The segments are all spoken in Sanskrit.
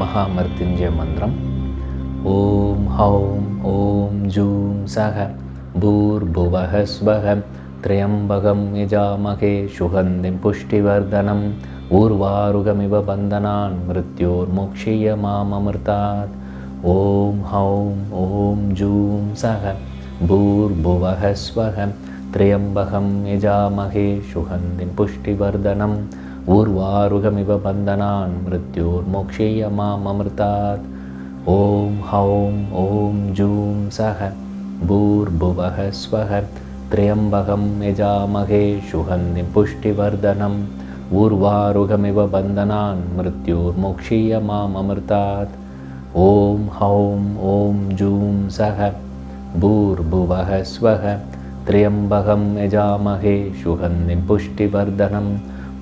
மகாமருத்துஞ்சய மந்திரம் ஓம் ஹௌம் ஓம் ஜூம் சக. பூர்புவக ஸ்வக திரையம்பகம் யஜாமகே சுகந்தி புஷ்டிவர்தனம். ஊர்வாருகமிவ பந்தனான் மிருத்யோர் மோக்ஷிய மாமமிர்தாத் ஓம் ஹௌம் ஓம் ஜூம் சக. பூர்புவக ஸ்வக திரையம்பகம் யஜாமகே சுகந்தி புஷ்டிவர்தனம். ऊर्वारुहमिव बन्धनान् मृत्योर्मोक्षेय मामृतात् ॐ हौं ॐ जूं सः भूर्भुवः स्वः त्र्यम्बकं यजामहे शुभन्निं पुष्टिवर्धनं ऊर्वारुहमिव बन्धनान् मृत्योर्मोक्षीय मामृतात् ॐ हौं ॐ जूं सः भूर्भुवः स्वः त्र्यम्बकं यजामहे शुभन्निं पुष्टिवर्धनम्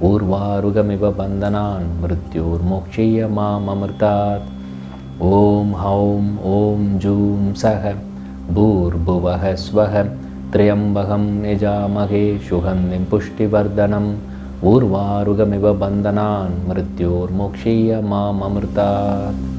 ऊर्वारुगमिव बन्धनान् मृत्योर्मोक्षीय मामृतात् ॐ हौं ॐ जूं सः भूर्भुवः स्वः त्र्यम्बं यजामहे सुगन्धिं पुष्टिवर्धनम् ऊर्वारुगमिव बन्धनान् मृत्योर्मोक्षीय मामृतात्